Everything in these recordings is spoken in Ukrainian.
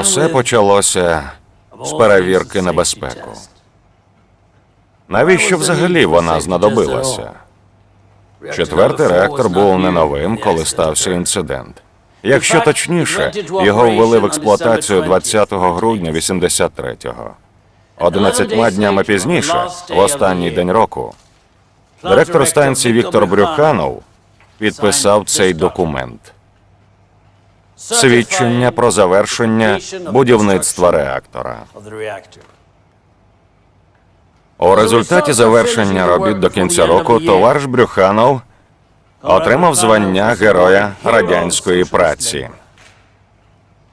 Усе почалося з перевірки на безпеку. Навіщо взагалі вона знадобилася? Четвертий реактор був не новим, коли стався інцидент. Якщо точніше, його ввели в експлуатацію 20 грудня 83-го. 11 днями пізніше, в останній день року, директор станції Віктор Брюханов підписав цей документ. Свідчення про завершення будівництва реактора. У результаті завершення робіт до кінця року товариш Брюханов отримав звання Героя радянської праці.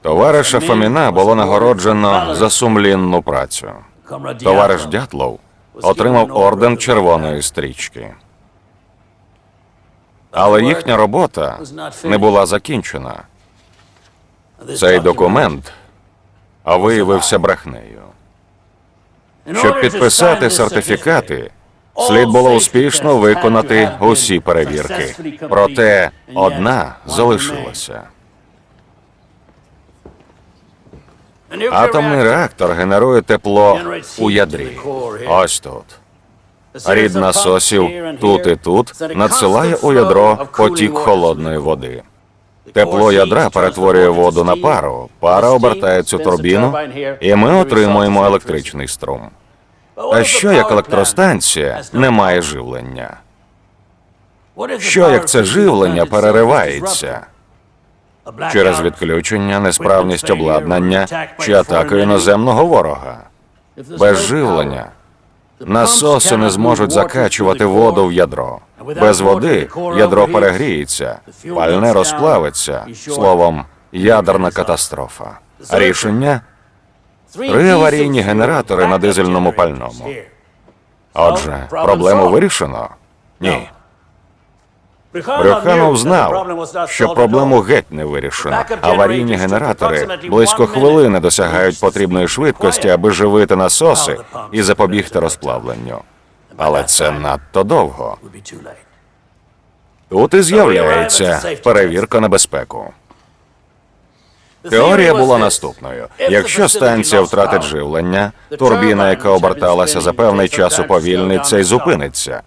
Товариша Фоміна було нагороджено за сумлінну працю. Товариш Дятлов отримав орден Червоної стрічки. Але їхня робота не була закінчена. Цей документ виявився брехнею. Щоб підписати сертифікати, слід було успішно виконати усі перевірки. Проте одна залишилася. Атомний реактор генерує тепло у ядрі. Ось тут. Рід насосів тут і тут надсилає у ядро потік холодної води. Тепло ядра перетворює воду на пару, пара обертає цю турбіну, і ми отримуємо електричний струм. А що як електростанція не має живлення? Що як це живлення переривається? Через відключення, несправність обладнання чи атаку іноземного ворога? Без живлення насоси не зможуть закачувати воду в ядро. Без води ядро перегріється, пальне розплавиться. Словом, ядерна катастрофа. Рішення три аварійні генератори на дизельному пальному. Отже, проблему вирішено? Ні. Брюханов знав, що проблему геть не вирішено. Аварійні генератори близько хвилини досягають потрібної швидкості, аби живити насоси і запобігти розплавленню. Але це надто довго. Тут і з'являється перевірка на безпеку. Теорія була наступною: якщо станція втратить живлення, турбіна, яка оберталася за певний час, уповільниться і зупиниться.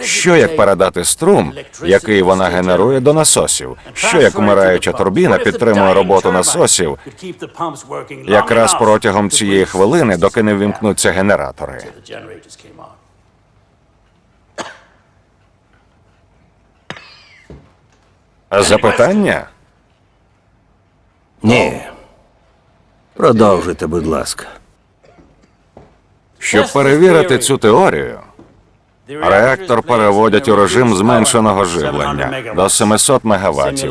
Що як передати струм, який вона генерує до насосів? Що як вмираюча турбіна підтримує роботу насосів якраз протягом цієї хвилини, доки не вимкнуться генератори? Запитання? Ні. Продовжуйте, будь ласка. Щоб перевірити цю теорію, реактор переводять у режим зменшеного живлення до 700 МВт,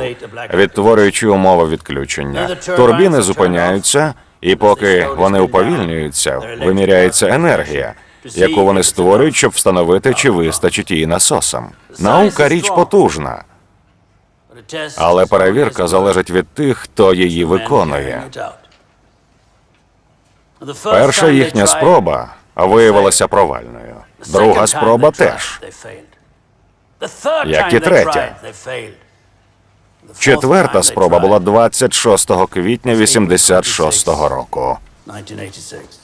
відтворюючи умови відключення. Турбіни зупиняються, і поки вони уповільнюються, виміряється енергія, яку вони створюють, щоб встановити, чи вистачить її насосам. Наука річ потужна, але перевірка залежить від тих, хто її виконує. Перша їхня спроба виявилася провальною. Друга спроба теж. Як і третя. Четверта спроба була 26 квітня 86-го року. 1986.